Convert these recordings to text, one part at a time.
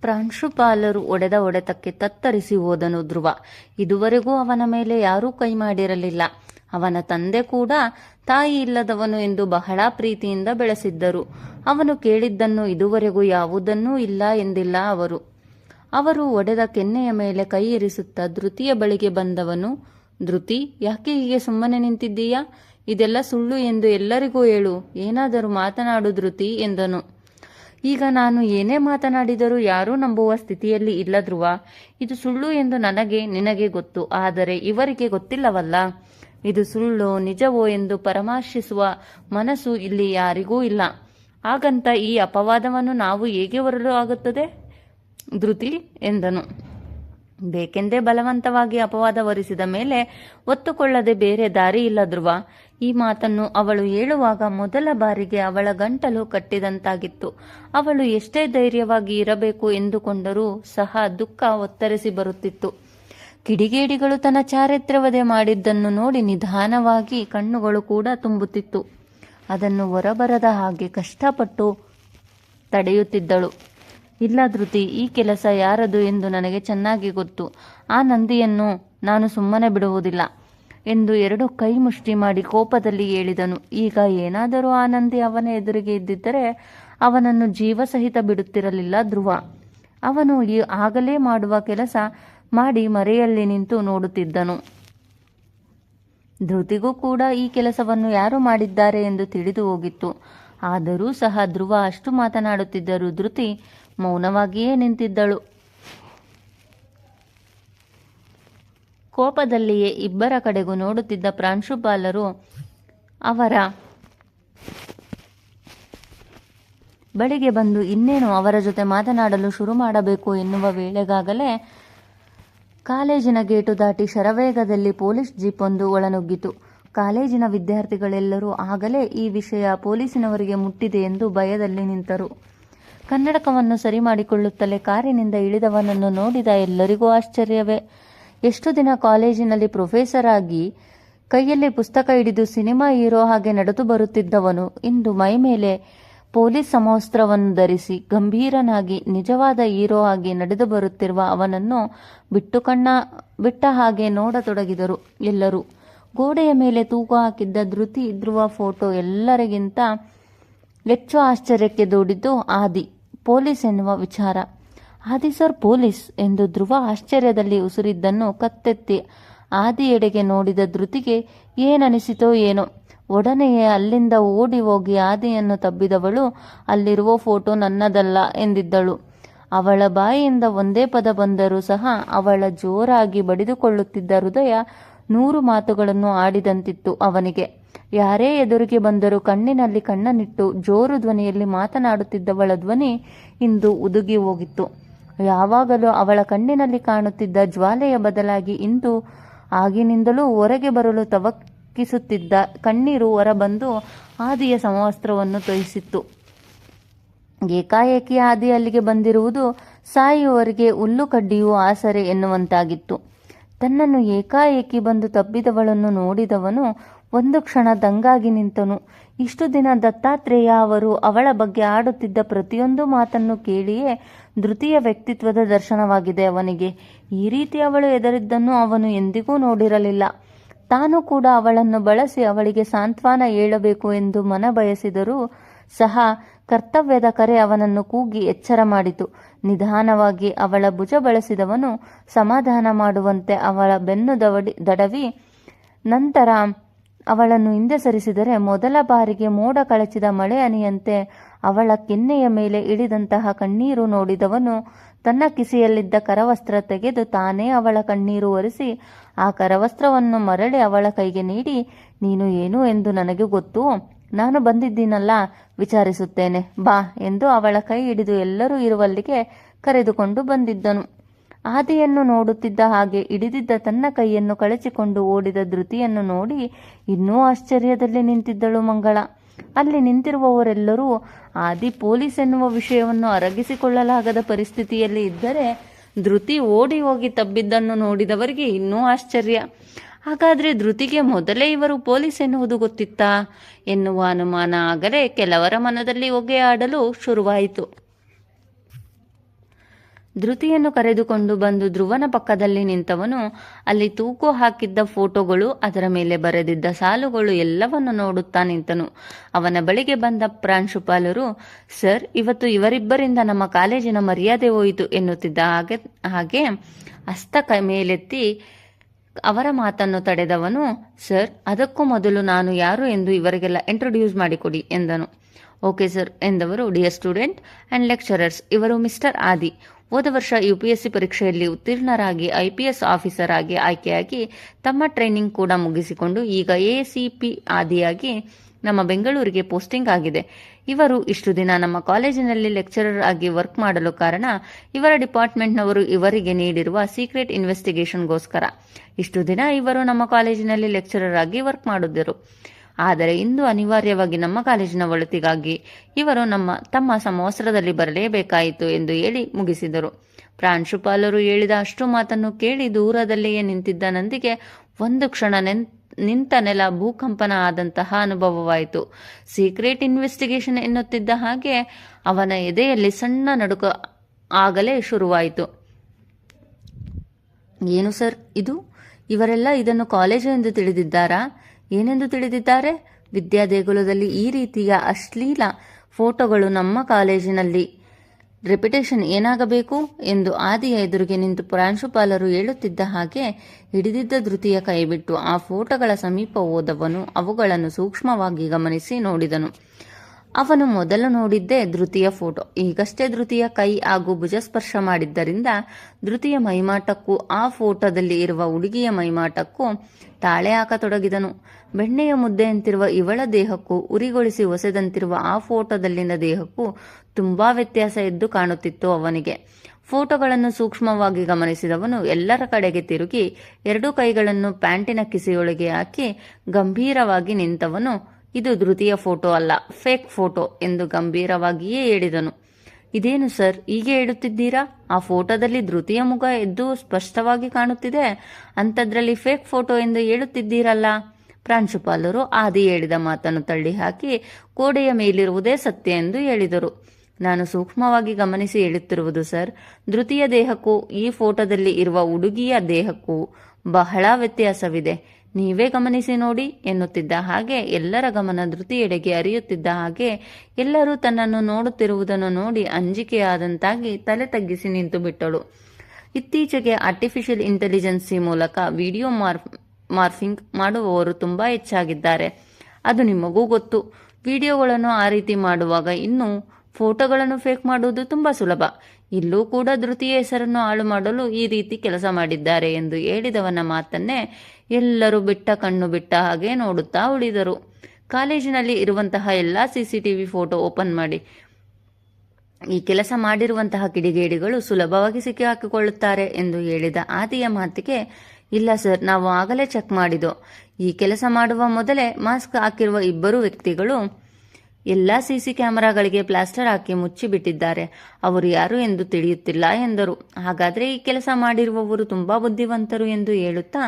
ಪ್ರಾಂಶುಪಾಲರು ಒಡೆದ ಒಡೆತಕ್ಕೆ ತತ್ತರಿಸಿ ಹೋದನು ಧ್ರುವ. ಇದುವರೆಗೂ ಅವನ ಮೇಲೆ ಯಾರೂ ಕೈ ಮಾಡಿರಲಿಲ್ಲ. ಅವನ ತಂದೆ ಕೂಡ ತಾಯಿ ಇಲ್ಲದವನು ಎಂದು ಬಹಳ ಪ್ರೀತಿಯಿಂದ ಬೆಳೆಸಿದ್ದರು. ಅವನು ಕೇಳಿದ್ದನ್ನು ಇದುವರೆಗೂ ಯಾವುದನ್ನೂ ಇಲ್ಲ ಎಂದಿಲ್ಲ ಅವರು. ಅವರು ಒಡೆದ ಕೆನ್ನೆಯ ಮೇಲೆ ಕೈ ಇರಿಸುತ್ತಾ ಧೃತಿಯ ಬಳಿಗೆ ಬಂದವನು, ಧೃತಿ, ಯಾಕೆ ಹೀಗೆ ಸುಮ್ಮನೆ ನಿಂತಿದ್ದೀಯಾ? ಇದೆಲ್ಲ ಸುಳ್ಳು ಎಂದು ಎಲ್ಲರಿಗೂ ಹೇಳು. ಏನಾದರೂ ಮಾತನಾಡು ಧೃತಿ, ಎಂದನು. ಈಗ ನಾನು ಏನೇ ಮಾತನಾಡಿದರೂ ಯಾರೂ ನಂಬುವ ಸ್ಥಿತಿಯಲ್ಲಿ ಇಲ್ಲ ಧ್ರುವ ಇದು ಸುಳ್ಳು ಎಂದು ನನಗೆ, ನಿನಗೆ ಗೊತ್ತು, ಆದರೆ ಇವರಿಗೆ ಗೊತ್ತಿಲ್ಲವಲ್ಲ. ಇದು ಸುಳ್ಳು, ನಿಜವೋ ಎಂದು ಪರಾಮರ್ಶಿಸುವ ಮನಸ್ಸು ಇಲ್ಲಿ ಯಾರಿಗೂ ಇಲ್ಲ. ಹಾಗಂತ ಈ ಅಪವಾದವನ್ನು ನಾವು ಹೇಗೆ ಹೊರಲು ಆಗುತ್ತದೆ? ಧೃತಿ ಎಂದನು. ಬೇಕೆಂದೇ ಬಲವಂತವಾಗಿ ಅಪವಾದ ಹೊರಿಸಿದ ಮೇಲೆ, ಒತ್ತುಕೊಳ್ಳದೆ ಬೇರೆ ದಾರಿ ಇಲ್ಲ ಧ್ರುವ ಈ ಮಾತನ್ನು ಅವಳು ಹೇಳುವಾಗ ಮೊದಲ ಬಾರಿಗೆ ಅವಳ ಗಂಟಲು ಕಟ್ಟಿದಂತಾಗಿತ್ತು. ಅವಳು ಎಷ್ಟೇ ಧೈರ್ಯವಾಗಿ ಇರಬೇಕು ಎಂದುಕೊಂಡರೂ ಸಹ ದುಃಖ ಒತ್ತರಿಸಿ ಬರುತ್ತಿತ್ತು. ಕಿಡಿಗೇಡಿಗಳು ತನ್ನ ಚಾರಿತ್ರ್ಯವದೆ ಮಾಡಿದ್ದನ್ನು ನೋಡಿ ನಿಧಾನವಾಗಿ ಕಣ್ಣುಗಳು ಕೂಡ ತುಂಬುತ್ತಿತ್ತು. ಅದನ್ನು ಹೊರಬರದ ಹಾಗೆ ಕಷ್ಟಪಟ್ಟು ತಡೆಯುತ್ತಿದ್ದಳು. ಇಲ್ಲ ಧೃತಿ, ಈ ಕೆಲಸ ಯಾರದು ಎಂದು ನನಗೆ ಚೆನ್ನಾಗಿ ಗೊತ್ತು. ಆ ನಂದಿಯನ್ನು ನಾನು ಸುಮ್ಮನೆ ಬಿಡುವುದಿಲ್ಲ. ಎಂದು ಎರಡು ಕೈ ಮುಷ್ಟಿ ಮಾಡಿ ಕೋಪದಲ್ಲಿ ಹೇಳಿದನು. ಈಗ ಏನಾದರೂ ಆನಂದಿ ಅವನ ಎದುರಿಗೆ ಇದ್ದಿದ್ದರೆ ಅವನನ್ನು ಜೀವಸಹಿತ ಬಿಡುತ್ತಿರಲಿಲ್ಲ ಧ್ರುವ. ಅವನು ಈ ಆಗಲೇ ಮಾಡುವ ಕೆಲಸ ಮಾಡಿ ಮರೆಯಲ್ಲಿ ನಿಂತು ನೋಡುತ್ತಿದ್ದನು. ಧೃತಿಗೂ ಕೂಡ ಈ ಕೆಲಸವನ್ನು ಯಾರು ಮಾಡಿದ್ದಾರೆ ಎಂದು ತಿಳಿದು ಹೋಗಿತ್ತು. ಆದರೂ ಸಹ ಧ್ರುವ ಅಷ್ಟು ಮಾತನಾಡುತ್ತಿದ್ದರೂ ಧೃತಿ ಮೌನವಾಗಿಯೇ ನಿಂತಿದ್ದಳು. ಕೋಪದಲ್ಲಿಯೇ ಇಬ್ಬರ ಕಡೆಗೂ ನೋಡುತ್ತಿದ್ದ ಪ್ರಾಂಶುಪಾಲರು ಅವರ ಬಳಿಗೆ ಬಂದು, ಇನ್ನೇನು ಅವರ ಜೊತೆ ಮಾತನಾಡಲು ಶುರು ಮಾಡಬೇಕು ಎನ್ನುವ ವೇಳೆಗಾಗಲೇ ಕಾಲೇಜಿನ ಗೇಟು ದಾಟಿ ಶರವೇಗದಲ್ಲಿ ಪೊಲೀಸ್ ಜೀಪ್ ಒಂದು ಒಳನುಗ್ಗಿತು. ಕಾಲೇಜಿನ ವಿದ್ಯಾರ್ಥಿಗಳೆಲ್ಲರೂ ಆಗಲೇ ಈ ವಿಷಯ ಪೊಲೀಸಿನವರಿಗೆ ಮುಟ್ಟಿದೆ ಎಂದು ಭಯದಲ್ಲಿ ನಿಂತರು. ಕನ್ನಡಕವನ್ನು ಸರಿ ಮಾಡಿಕೊಳ್ಳುತ್ತಲೇ ಕಾರಿನಿಂದ ಇಳಿದವನನ್ನು ನೋಡಿದ ಎಲ್ಲರಿಗೂ ಆಶ್ಚರ್ಯವೇ. ಎಷ್ಟು ದಿನ ಕಾಲೇಜಿನಲ್ಲಿ ಪ್ರೊಫೆಸರ್ ಆಗಿ ಕೈಯಲ್ಲಿ ಪುಸ್ತಕ ಹಿಡಿದು ಸಿನಿಮಾ ಹೀರೋ ಹಾಗೆ ನಡೆದು ಬರುತ್ತಿದ್ದವನು ಇಂದು ಮೈ ಮೇಲೆ ಪೊಲೀಸ್ ಸಮವಸ್ತ್ರವನ್ನು ಧರಿಸಿ ಗಂಭೀರನಾಗಿ ನಿಜವಾದ ಹೀರೋ ಆಗಿ ನಡೆದು ಬರುತ್ತಿರುವ ಅವನನ್ನು ಬಿಟ್ಟು ಕಣ್ಣ, ಬಿಟ್ಟ ಹಾಗೆ ನೋಡತೊಡಗಿದರು ಎಲ್ಲರೂ. ಗೋಡೆಯ ಮೇಲೆ ತೂಕು ಹಾಕಿದ್ದ ಧೃತಿ ಧ್ರುವ ಫೋಟೋ ಎಲ್ಲರಿಗಿಂತ ಹೆಚ್ಚು ಆಶ್ಚರ್ಯಕ್ಕೆ ದೂಡಿದ್ದು ಆದಿ. ಪೊಲೀಸ್ ಎನ್ನುವ ವಿಚಾರ. ಆದಿ ಸರ್ ಪೊಲೀಸ್ ಎಂದು ಧ್ರುವ ಆಶ್ಚರ್ಯದಲ್ಲಿ ಉಸುರಿದ್ದನ್ನು ಕತ್ತೆತ್ತಿ ಆದಿಯೆಡೆಗೆ ನೋಡಿದ ಧೃತಿಗೆ ಏನನಿಸಿತೋ ಏನೋ. ಒಡನೆಯೇ ಅಲ್ಲಿಂದ ಓಡಿ ಹೋಗಿ ಆದಿಯನ್ನು ತಬ್ಬಿದವಳು, ಅಲ್ಲಿರುವ ಫೋಟೋ ನನ್ನದಲ್ಲ ಎಂದಿದ್ದಳು. ಅವಳ ಬಾಯಿಯಿಂದ ಒಂದೇ ಪದ ಬಂದರೂ ಸಹ ಅವಳ ಜೋರಾಗಿ ಬಡಿದುಕೊಳ್ಳುತ್ತಿದ್ದ ಹೃದಯ ನೂರು ಮಾತುಗಳನ್ನು ಆಡಿದಂತಿತ್ತು ಅವನಿಗೆ. ಯಾರೇ ಎದುರಿಗೆ ಬಂದರೂ ಕಣ್ಣಿನಲ್ಲಿ ಕಣ್ಣನಿಟ್ಟು ಜೋರು ಧ್ವನಿಯಲ್ಲಿ ಮಾತನಾಡುತ್ತಿದ್ದವಳ ಧ್ವನಿ ಇಂದು ಉದುಗಿ ಹೋಗಿತ್ತು. ಯಾವಾಗಲೂ ಅವಳ ಕಣ್ಣಿನಲ್ಲಿ ಕಾಣುತ್ತಿದ್ದ ಜ್ವಾಲೆಯ ಬದಲಾಗಿ ಇಂದು ಆಗಿನಿಂದಲೂ ಹೊರಗೆ ಬರಲು ತವಕಿಸುತ್ತಿದ್ದ ಕಣ್ಣೀರು ಹೊರಬಂದು ಆದಿಯ ಸಮವಸ್ತ್ರವನ್ನು ತೊಯಿಸಿತ್ತು. ಏಕಾಏಕಿ ಆದಿ ಅಲ್ಲಿಗೆ ಬಂದಿರುವುದು ಸಾಯುವವರಿಗೆ ಹುಲ್ಲು ಕಡ್ಡಿಯೂ ಆಸರೆ ಎನ್ನುವಂತಾಗಿತ್ತು. ತನ್ನನ್ನು ಏಕಾಏಕಿ ಬಂದು ತಬ್ಬಿದವಳನ್ನು ನೋಡಿದವನು ಒಂದು ಕ್ಷಣ ದಂಗಾಗಿ ನಿಂತನು. ಇಷ್ಟು ದಿನ ದತ್ತಾತ್ರೇಯ ಅವರು ಅವಳ ಬಗ್ಗೆ ಆಡುತ್ತಿದ್ದ ಪ್ರತಿಯೊಂದು ಮಾತನ್ನು ಕೇಳಿಯೇ ಧೃತೀಯ ವ್ಯಕ್ತಿತ್ವದ ದರ್ಶನವಾಗಿದೆ ಅವನಿಗೆ. ಈ ರೀತಿ ಅವಳು ಎದರಿದ್ದನ್ನು ಅವನು ಎಂದಿಗೂ ನೋಡಿರಲಿಲ್ಲ. ತಾನು ಕೂಡ ಅವಳನ್ನು ಬಳಸಿ ಅವಳಿಗೆ ಸಾಂತ್ವನ ಹೇಳಬೇಕು ಎಂದು ಮನ ಬಯಸಿದರೂ ಸಹ ಕರ್ತವ್ಯದ ಕರೆ ಅವನನ್ನು ಕೂಗಿ ಎಚ್ಚರ ಮಾಡಿತು. ನಿಧಾನವಾಗಿ ಅವಳ ಭುಜ ಬಳಸಿದವನು ಸಮಾಧಾನ ಮಾಡುವಂತೆ ಅವಳ ಬೆನ್ನು ದವಡಿ ದಡವಿ ನಂತರ ಅವಳನ್ನು ಹಿಂದೆ ಸರಿಸಿದರೆ ಮೊದಲ ಬಾರಿಗೆ ಮೋಡ ಕಳಚಿದ ಮಳೆ ಅನಿಯಂತೆ ಅವಳ ಕೆನ್ನೆಯ ಮೇಲೆ ಇಳಿದಂತಹ ಕಣ್ಣೀರು ನೋಡಿದವನು ತನ್ನ ಕಿಸೆಯಲ್ಲಿದ್ದ ಕರವಸ್ತ್ರ ತೆಗೆದು ತಾನೇ ಅವಳ ಕಣ್ಣೀರು ಒರೆಸಿ, ಆ ಕರವಸ್ತ್ರವನ್ನು ಮರಳಿ ಅವಳ ಕೈಗೆ ನೀಡಿ, ನೀನು ಏನು ಎಂದು ನನಗೆ ಗೊತ್ತು, ನಾನು ಬಂದಿದ್ದೀನಲ್ಲ, ವಿಚಾರಿಸುತ್ತೇನೆ, ಬಾ ಎಂದು ಅವಳ ಕೈ ಹಿಡಿದು ಎಲ್ಲರೂ ಇರುವಲ್ಲಿಗೆ ಕರೆದುಕೊಂಡು ಬಂದಿದ್ದನು. ಆದಿಯನ್ನು ನೋಡುತ್ತಿದ್ದ ಹಾಗೆ ಹಿಡಿದಿದ್ದ ತನ್ನ ಕೈಯನ್ನು ಕಳಚಿಕೊಂಡು ಓಡಿದ ಧೃತಿಯನ್ನು ನೋಡಿ ಇನ್ನೂ ಆಶ್ಚರ್ಯದಲ್ಲಿ ನಿಂತಿದ್ದಳು ಮಂಗಳ. ಅಲ್ಲಿ ನಿಂತಿರುವವರೆಲ್ಲರೂ ಆದಿ ಪೊಲೀಸ್ ಎನ್ನುವ ವಿಷಯವನ್ನು ಅರಗಿಸಿಕೊಳ್ಳಲಾಗದ ಪರಿಸ್ಥಿತಿಯಲ್ಲಿ ಇದ್ದರೆ ಧೃತಿ ಓಡಿ ಹೋಗಿ ತಬ್ಬಿದ್ದನ್ನು ನೋಡಿದವರಿಗೆ ಇನ್ನೂ ಆಶ್ಚರ್ಯ. ಹಾಗಾದ್ರೆ ಧೃತಿಗೆ ಮೊದಲೇ ಇವರು ಪೊಲೀಸ್ ಎನ್ನುವುದು ಗೊತ್ತಿತ್ತಾ? ಎನ್ನುವ ಅನುಮಾನ ಆಗಲೇ ಕೆಲವರ ಮನದಲ್ಲಿ ಹೊಗೆ ಆಡಲು ಶುರುವಾಯಿತು. ಧೃತಿಯನ್ನು ಕರೆದುಕೊಂಡು ಬಂದು ಧ್ರುವನ ಪಕ್ಕದಲ್ಲಿ ನಿಂತವನು, ಅಲ್ಲಿ ತೂಕು ಹಾಕಿದ್ದ ಫೋಟೋಗಳು, ಅದರ ಮೇಲೆ ಬರೆದಿದ್ದ ಸಾಲುಗಳು ಎಲ್ಲವನ್ನು ನೋಡುತ್ತಾ ನಿಂತನು. ಅವನ ಬಳಿಗೆ ಬಂದ ಪ್ರಾಂಶುಪಾಲರು ಸರ್, ಇವತ್ತು ಇವರಿಬ್ಬರಿಂದ ನಮ್ಮ ಕಾಲೇಜಿನ ಮರ್ಯಾದೆ ಹೋಯಿತು ಎನ್ನುತ್ತಿದ್ದ ಹಾಗೆ ಹಾಗೆ ಹಸ್ತ ಕ ಮೇಲೆತ್ತಿ ಅವರ ಮಾತನ್ನು ತಡೆದವನು, ಸರ್, ಅದಕ್ಕೂ ಮೊದಲು ನಾನು ಯಾರು ಎಂದು ಇವರಿಗೆಲ್ಲ ಇಂಟ್ರೊಡ್ಯೂಸ್ ಮಾಡಿಕೊಡಿ ಎಂದನು. ಓಕೆ ಸರ್ ಎಂದವರು, ಡಿಯರ್ ಸ್ಟೂಡೆಂಟ್ ಆ್ಯಂಡ್ ಲೆಕ್ಚರರ್ಸ್, ಇವರು ಮಿಸ್ಟರ್ ಆದಿ. ಹೋದ ವರ್ಷ ಯುಪಿಎಸ್ಸಿ ಪರೀಕ್ಷೆಯಲ್ಲಿ ಉತ್ತೀರ್ಣರಾಗಿ ಐಪಿಎಸ್ ಆಫೀಸರ್ ಆಗಿ ಆಯ್ಕೆಯಾಗಿ ತಮ್ಮ ಟ್ರೈನಿಂಗ್ ಕೂಡ ಮುಗಿಸಿಕೊಂಡು ಈಗ ಎಸಿಪಿ ಆದಿಯಾಗಿ ನಮ್ಮ ಬೆಂಗಳೂರಿಗೆ ಪೋಸ್ಟಿಂಗ್ ಆಗಿದೆ. ಇವರು ಇಷ್ಟು ದಿನ ನಮ್ಮ ಕಾಲೇಜಿನಲ್ಲಿ ಲೆಕ್ಚರರ್ ಆಗಿ ವರ್ಕ್ ಮಾಡಲು ಕಾರಣ ಇವರ ಡಿಪಾರ್ಟ್ಮೆಂಟ್ನವರು ಇವರಿಗೆ ನೀಡಿರುವ ಸೀಕ್ರೆಟ್ ಇನ್ವೆಸ್ಟಿಗೇಷನ್ಗೋಸ್ಕರ. ಇಷ್ಟು ದಿನ ಇವರು ನಮ್ಮ ಕಾಲೇಜಿನಲ್ಲಿ ಲೆಕ್ಚರರ್ ಆಗಿ ವರ್ಕ್ ಮಾಡಿದ್ದರು ಆದರೆ ಇಂದು ಅನಿವಾರ್ಯವಾಗಿ ನಮ್ಮ ಕಾಲೇಜಿನ ಒಳತಿಗಾಗಿ ಇವರು ನಮ್ಮ ತಮ್ಮ ಸಮವಸ್ತ್ರದಲ್ಲಿ ಬರಲೇಬೇಕಾಯಿತು ಎಂದು ಹೇಳಿ ಮುಗಿಸಿದರು. ಪ್ರಾಂಶುಪಾಲರು ಹೇಳಿದ ಅಷ್ಟು ಮಾತನ್ನು ಕೇಳಿ ದೂರದಲ್ಲಿಯೇ ನಿಂತಿದ್ದ ನಂದಿಗೆ ಒಂದು ಕ್ಷಣ ನಿಂತ ನೆಲ ಭೂಕಂಪನ ಆದಂತಹ ಅನುಭವವಾಯಿತು. ಸೀಕ್ರೆಟ್ ಇನ್ವೆಸ್ಟಿಗೇಷನ್ ಎನ್ನುತ್ತಿದ್ದ ಹಾಗೆ ಅವನ ಎದೆಯಲ್ಲಿ ಸಣ್ಣ ನಡುಕ ಆಗಲೇ ಶುರುವಾಯಿತು. ಏನು ಸರ್ ಇದು? ಇವರೆಲ್ಲ ಇದನ್ನು ಕಾಲೇಜು ಎಂದು ತಿಳಿದಿದ್ದಾರಾ? ಏನೆಂದು ತಿಳಿದಿದ್ದಾರೆ? ವಿದ್ಯಾದೇಗುಲದಲ್ಲಿ ಈ ರೀತಿಯ ಅಶ್ಲೀಲ ಫೋಟೋಗಳು ನಮ್ಮ ಕಾಲೇಜಿನಲ್ಲಿ. ರೆಪ್ಯುಟೇಷನ್ ಏನಾಗಬೇಕು ಎಂದು ಆದಿಯ ಎದುರಿಗೆ ನಿಂತು ಪ್ರಾಂಶುಪಾಲರು ಹೇಳುತ್ತಿದ್ದ ಹಾಗೆ ಹಿಡಿದಿದ್ದ ಧೃತಿಯ ಕೈಬಿಟ್ಟು ಆ ಫೋಟೋಗಳ ಸಮೀಪ ಹೋದವನು ಅವುಗಳನ್ನು ಸೂಕ್ಷ್ಮವಾಗಿ ಗಮನಿಸಿ ನೋಡಿದನು. ಅವನು ಮೊದಲು ನೋಡಿದ್ದೇ ಧೃತಿಯ ಫೋಟೋ. ಈಗಷ್ಟೇ ಧೃತಿಯ ಕೈ ಹಾಗೂ ಭುಜಸ್ಪರ್ಶ ಮಾಡಿದ್ದರಿಂದ ಧೃತಿಯ ಮೈಮಾಟಕ್ಕೂ ಆ ಫೋಟೋದಲ್ಲಿ ಇರುವ ಹುಡುಗಿಯ ಮೈಮಾಟಕ್ಕೂ ತಾಳೆ ಹಾಕತೊಡಗಿದನು ಬೆಣ್ಣೆಯ ಮುದ್ದೆಯಂತಿರುವ ಇವಳ ದೇಹಕ್ಕೂ, ಉರಿಗೊಳಿಸಿ ಒಸೆದಂತಿರುವ ಆ ಫೋಟೋದಲ್ಲಿನ ದೇಹಕ್ಕೂ ತುಂಬಾ ವ್ಯತ್ಯಾಸ ಎದ್ದು ಕಾಣುತ್ತಿತ್ತು ಅವನಿಗೆ. ಫೋಟೋಗಳನ್ನು ಸೂಕ್ಷ್ಮವಾಗಿ ಗಮನಿಸಿದವನು ಎಲ್ಲರ ಕಡೆಗೆ ತಿರುಗಿ, ಎರಡೂ ಕೈಗಳನ್ನು ಪ್ಯಾಂಟಿನ ಕಿಸೆಯೊಳಗೆ ಹಾಕಿ ಗಂಭೀರವಾಗಿ ನಿಂತವನು ಇದು ಧೃತಿಯ ಫೋಟೋ ಅಲ್ಲ, ಫೇಕ್ ಫೋಟೋ ಎಂದು ಗಂಭೀರವಾಗಿಯೇ ಹೇಳಿದನು. ಇದೇನು ಸರ್, ಹೀಗೆ ಹೇಳುತ್ತಿದ್ದೀರಾ? ಆ ಫೋಟೋದಲ್ಲಿ ಧೃತಿಯ ಮುಖ ಎದ್ದು ಸ್ಪಷ್ಟವಾಗಿ ಕಾಣುತ್ತಿದೆ. ಅಂಥದ್ರಲ್ಲಿ ಫೇಕ್ ಫೋಟೋ ಎಂದು ಹೇಳುತ್ತಿದ್ದೀರಲ್ಲ? ಪ್ರಾಂಶುಪಾಲರು ಆದಿ ಹೇಳಿದ ಮಾತನ್ನು ತಳ್ಳಿ ಹಾಕಿ ಗೋಡೆಯ ಮೇಲಿರುವುದೇ ಸತ್ಯ ಎಂದು ಹೇಳಿದರು. ನಾನು ಸೂಕ್ಷ್ಮವಾಗಿ ಗಮನಿಸಿ ಹೇಳುತ್ತಿರುವುದು ಸರ್, ಧೃತಿಯ ದೇಹಕ್ಕೂ ಈ ಫೋಟೋದಲ್ಲಿ ಇರುವ ಹುಡುಗಿಯ ದೇಹಕ್ಕೂ ಬಹಳ ವ್ಯತ್ಯಾಸವಿದೆ. ನೀವೇ ಗಮನಿಸಿ ನೋಡಿ ಎನ್ನುತ್ತಿದ್ದ ಹಾಗೆ ಎಲ್ಲರ ಗಮನ ಧೃತಿಯೆಡೆಗೆ ಅರಿಯುತ್ತಿದ್ದ ಹಾಗೆ ಎಲ್ಲರೂ ತನ್ನನ್ನು ನೋಡುತ್ತಿರುವುದನ್ನು ನೋಡಿ ಅಂಜಿಕೆಯಾದಂತಾಗಿ ತಲೆ ತಗ್ಗಿಸಿ ನಿಂತು ಬಿಟ್ಟಳು. ಇತ್ತೀಚೆಗೆ ಆರ್ಟಿಫಿಷಿಯಲ್ ಇಂಟೆಲಿಜೆನ್ಸಿ ಮೂಲಕ ವಿಡಿಯೋ ಮಾರ್ಫ್, ಮಾರ್ಫಿಂಗ್ ಮಾಡುವವರು ತುಂಬ ಹೆಚ್ಚಾಗಿದ್ದಾರೆ. ಅದು ನಿಮಗೂ ಗೊತ್ತು. ವಿಡಿಯೋಗಳನ್ನು ಆ ರೀತಿ ಮಾಡುವಾಗ ಇನ್ನು ಫೋಟೋಗಳನ್ನು ಫೇಕ್ ಮಾಡುವುದು ತುಂಬ ಸುಲಭ. ಇಲ್ಲೂ ಕೂಡ ಧೃತಿಯ ಹೆಸರನ್ನು ಹಾಳು ಮಾಡಲು ಈ ರೀತಿ ಕೆಲಸ ಮಾಡಿದ್ದಾರೆ ಎಂದು ಹೇಳಿದವನ ಮಾತನ್ನೇ ಎಲ್ಲರೂ ಬಿಟ್ಟ ಕಣ್ಣು ಬಿಟ್ಟ ಹಾಗೆ ನೋಡುತ್ತಾ ಉಳಿದರು. ಕಾಲೇಜಿನಲ್ಲಿ ಇರುವಂತಹ ಎಲ್ಲ C C T V photo open ಮಾಡಿ. ಈ ಕೆಲಸ ಮಾಡಿರುವಂತಹ ಕಿಡಿಗೇಡಿಗಳು ಸುಲಭವಾಗಿ ಸಿಕ್ಕಿ ಹಾಕಿಕೊಳ್ಳುತ್ತಾರೆ ಎಂದು ಹೇಳಿದ ಆದಿಯ ಮಾತಿಗೆ, ಇಲ್ಲ ಸರ್, ನಾವು ಆಗಲೇ ಚೆಕ್ ಮಾಡಿದೋ ಈ ಕೆಲಸ ಮಾಡುವ ಮೊದಲೇ ಮಾಸ್ಕ್ ಹಾಕಿರುವ ಇಬ್ಬರು ವ್ಯಕ್ತಿಗಳು ಎಲ್ಲ ಸಿಸಿ ಕ್ಯಾಮೆರಾಗಳಿಗೆ ಪ್ಲಾಸ್ಟರ್ ಹಾಕಿ ಮುಚ್ಚಿಬಿಟ್ಟಿದ್ದಾರೆ. ಅವರು ಯಾರು ಎಂದು ತಿಳಿಯುತ್ತಿಲ್ಲ ಎಂದರು. ಹಾಗಾದರೆ ಈ ಕೆಲಸ ಮಾಡಿರುವವರು ತುಂಬಾ ಬುದ್ಧಿವಂತರು ಎಂದು ಹೇಳುತ್ತಾ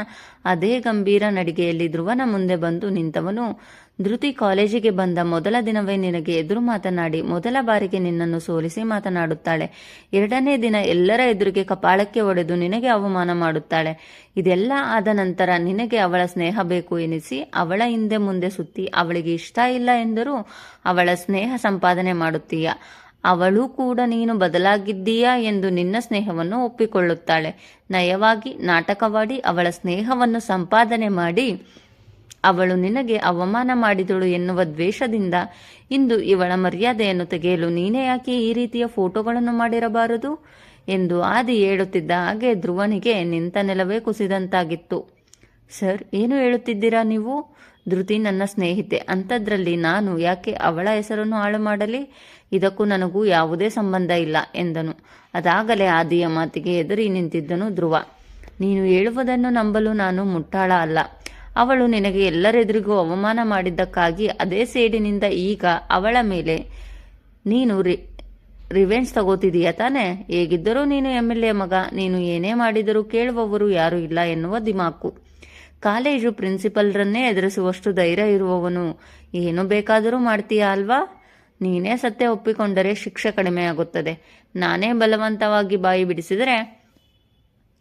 ಅದೇ ಗಂಭೀರ ನಡಿಗೆಯಲ್ಲಿ ಧ್ರುವನ ಮುಂದೆ ಬಂದು ನಿಂತವನು. ಧೃತಿ ಕಾಲೇಜಿಗೆ ಬಂದ ಮೊದಲ ದಿನವೇ ನಿನಗೆ ಎದುರು ಮಾತನಾಡಿ, ಮೊದಲ ಬಾರಿಗೆ ನಿನ್ನನ್ನು ಸೋಲಿಸಿ ಮಾತನಾಡುತ್ತಾಳೆ. ಎರಡನೇ ದಿನ ಎಲ್ಲರ ಎದುರಿಗೆ ಕಪಾಳಕ್ಕೆ ಒಡೆದು ನಿನಗೆ ಅವಮಾನ ಮಾಡುತ್ತಾಳೆ. ಇದೆಲ್ಲ ಆದ ನಂತರ ನಿನಗೆ ಅವಳ ಸ್ನೇಹ ಬೇಕು ಎನಿಸಿ, ಅವಳ ಹಿಂದೆ ಮುಂದೆ ಸುತ್ತಿ ಅವಳಿಗೆ ಇಷ್ಟ ಇಲ್ಲ ಎಂದರೂ ಅವಳ ಸ್ನೇಹ ಸಂಪಾದನೆ ಮಾಡುತ್ತೀಯ. ಅವಳು ಕೂಡ ನೀನು ಬದಲಾಗಿದ್ದೀಯಾ ಎಂದು ನಿನ್ನ ಸ್ನೇಹವನ್ನು ಒಪ್ಪಿಕೊಳ್ಳುತ್ತಾಳೆ. ನಯವಾಗಿ ನಾಟಕವಾಡಿ ಅವಳ ಸ್ನೇಹವನ್ನು ಸಂಪಾದನೆ ಮಾಡಿ, ಅವಳು ನಿನಗೆ ಅವಮಾನ ಮಾಡಿದಳು ಎನ್ನುವ ದ್ವೇಷದಿಂದ ಇಂದು ಇವಳ ಮರ್ಯಾದೆಯನ್ನು ತೆಗೆಯಲು ನೀನೇ ಯಾಕೆ ಈ ರೀತಿಯ ಫೋಟೋಗಳನ್ನು ಮಾಡಿರಬಾರದು? ಎಂದು ಆದಿ ಹೇಳುತ್ತಿದ್ದ ಹಾಗೆ ಧ್ರುವನಿಗೆ ನಿಂತ ನೆಲವೇ ಕುಸಿದಂತಾಗಿತ್ತು. ಸರ್, ಏನು ಹೇಳುತ್ತಿದ್ದೀರಾ ನೀವು? ಧೃತಿ ನನ್ನ ಸ್ನೇಹಿತೆ ಅಂಥದ್ರಲ್ಲಿ ನಾನು ಯಾಕೆ ಅವಳ ಹೆಸರನ್ನು ಹಾಳು ಮಾಡಲಿ? ಇದಕ್ಕೂ ನನಗೂ ಯಾವುದೇ ಸಂಬಂಧ ಇಲ್ಲ ಎಂದನು. ಅದಾಗಲೇ ಆದಿಯ ಮಾತಿಗೆ ಎದುರಿ ನಿಂತಿದ್ದನು ಧ್ರುವ. ನೀನು ಹೇಳುವುದನ್ನು ನಂಬಲು ನಾನು ಮುಟ್ಟಾಳ ಅಲ್ಲ. ಅವಳು ನಿನಗೆ ಎಲ್ಲರೆದುರಿಗೂ ಅವಮಾನ ಮಾಡಿದ್ದಕ್ಕಾಗಿ ಅದೇ ಸೇಡಿನಿಂದ ಈಗ ಅವಳ ಮೇಲೆ ನೀನು ರಿ ರಿವೆಂಜ್ ತಗೋತಿದೀಯ ತಾನೆ? ಹೇಗಿದ್ದರೂ ನೀನು ಎಂ ಎಲ್ ಎ ಮಗ. ನೀನು ಏನೇ ಮಾಡಿದರೂ ಕೇಳುವವರು ಯಾರೂ ಇಲ್ಲ ಎನ್ನುವ ದಿಮಾಕು. ಕಾಲೇಜು ಪ್ರಿನ್ಸಿಪಲ್ರನ್ನೇ ಎದುರಿಸುವಷ್ಟು ಧೈರ್ಯ ಇರುವವನು ಏನು ಬೇಕಾದರೂ ಮಾಡ್ತೀಯಾ ಅಲ್ವಾ? ನೀನೇ ಸತ್ಯ ಒಪ್ಪಿಕೊಂಡರೆ ಶಿಕ್ಷೆ ಕಡಿಮೆಯಾಗುತ್ತದೆ ನಾನೇ ಬಲವಂತವಾಗಿ ಬಾಯಿ ಬಿಡಿಸಿದರೆ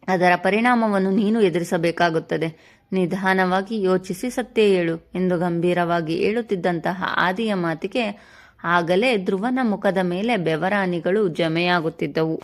ಅದರ ಪರಿಣಾಮವನ್ನು ನೀನು ಎದುರಿಸಬೇಕಾಗುತ್ತದೆ. ನಿಧಾನವಾಗಿ ಯೋಚಿಸಿ ಸತ್ಯ ಹೇಳು ಎಂದು ಗಂಭೀರವಾಗಿ ಹೇಳುತ್ತಿದ್ದಂತಹ ಆದಿಯ ಮಾತಿಗೆ ಆಗಲೇ ಧ್ರುವನ ಮುಖದ ಮೇಲೆ ಬೆವರಾನಿಗಳು ಜಮೆಯಾಗುತ್ತಿದ್ದವು.